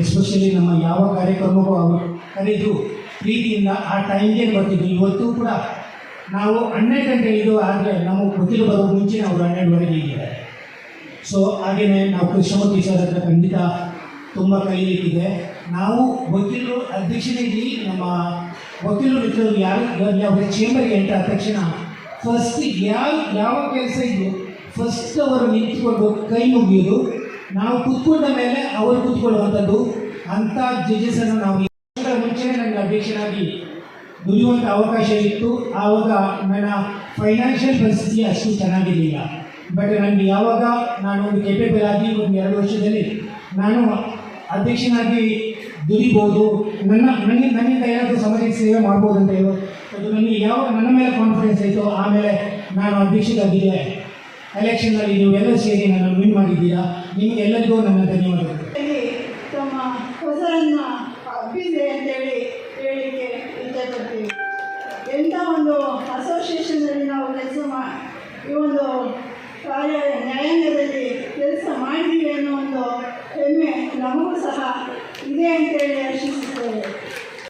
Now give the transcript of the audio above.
Especially ನಮ್ಮ ಯಾವ ಕಾರ್ಯಕ್ರಮಕ್ಕೂ ಅವರು ಕರೆದು ಪ್ರೀತಿಯಿಂದ ಆ ಟೈಮ್ಗೆ ಬರ್ತಿದ್ವಿ ಇವತ್ತು ಕೂಡ ನಾವು ಹನ್ನೆರಡು ಗಂಟೆ ಇದು ಆದರೆ ನಾವು ಗೊತ್ತಿಲ್ಲ ಬರೋ ಮುಂಚೆ ಅವರು ಹನ್ನೆರಡುವರೆಗೆ ಇದ್ದಾರೆ ಸೊ ಹಾಗೆಯೇ ನಾವು ಕೃಷ್ಣಮೂರ್ತಿ ಸರ್ ಹತ್ರ ಖಂಡಿತ ತುಂಬ ಕಲಿಲಿಕ್ಕಿದೆ ನಾವು ವಕೀಲರು, ಅಧ್ಯಕ್ಷತೆಯಲ್ಲಿ ನಮ್ಮ ವಕೀಲರು ಮಿತ್ರರು ಯಾರು ಯಾವ ಚೇಂಬರ್ಗೆ ಎಂಟರ್ ಆದ ತಕ್ಷಣ ಫಸ್ಟ್ ಯಾವ ಯಾವ ಕೆಲಸ ಇದ್ದು ಫಸ್ಟ್ ಅವರು ನಿಂತ್ಕೊಂಡು ಕೈ ಮುಗಿಯೋದು. ನಾವು ಕೂತ್ಕೊಂಡ ಮೇಲೆ ಅವರು ಕೂತ್ಕೊಳ್ಳುವಂಥದ್ದು ಅಂಥ ಜಡ್ಜಸನ್ನು ನಾವು ಇದರ ಮುಂಚೆ ನನಗೆ ಅಧ್ಯಕ್ಷನಾಗಿ ದುಡಿಯುವಂಥ ಅವಕಾಶ ಇತ್ತು. ಆವಾಗ ನನ್ನ ಫೈನಾನ್ಷಿಯಲ್ ಪರಿಸ್ಥಿತಿ ಅಷ್ಟು ಚೆನ್ನಾಗಿರಲಿಲ್ಲ. ಬಟ್ ನನಗೆ ಯಾವಾಗ ನಾನು ಒಂದು ಕೆಪೇಬಲ್ ಆಗಿ ಒಂದು ಎರಡು ವರ್ಷದಲ್ಲಿ ನಾನು ಅಧ್ಯಕ್ಷನಾಗಿ ದುಡಿಬೋದು, ನನ್ನ ನನಗೆ ನನ್ನಿಂದ ಏನಾದರೂ ಸಮಾಜಕ್ಕೆ ಸೇವೆ ಮಾಡ್ಬೋದು ಅಂತ ಹೇಳೋ, ಅದು ನನಗೆ ಯಾವಾಗ ನನ್ನ ಮೇಲೆ ಕಾನ್ಫಿಡೆನ್ಸ್ ಆಯಿತು ಆಮೇಲೆ ನಾನು ಅಧ್ಯಕ್ಷರಾಗಿದ್ದೆ. ಎಲೆಕ್ಷನ್ನಲ್ಲಿ ನೀವೆಲ್ಲ ಸೇರಿ ನಾನು ವಿನ್ ಮಾಡಿದ್ದೀರಾ? ನಿಮಗೆಲ್ಲರಿಗೂ ನನ್ನ ಧನ್ಯವಾದಗಳು. ತಮ್ಮ ಹೊಸರನ್ನ ಅಪ್ಪಿದೆ ಅಂತೇಳಿ ಹೇಳಲಿಕ್ಕೆ ಇಷ್ಟಪಡ್ತೀವಿ ಎಂಥ ಒಂದು ಅಸೋಸಿಯೇಷನಲ್ಲಿ ನಾವು ಕೆಲಸ ಮಾ, ಈ ಒಂದು ಕಾರ್ಯ, ನ್ಯಾಯಾಂಗದಲ್ಲಿ ಕೆಲಸ ಮಾಡಿದ್ದೀವಿ ಅನ್ನೋ ಒಂದು ಹೆಮ್ಮೆ ನಮಗೂ ಸಹ ಇದೆ ಅಂತೇಳಿ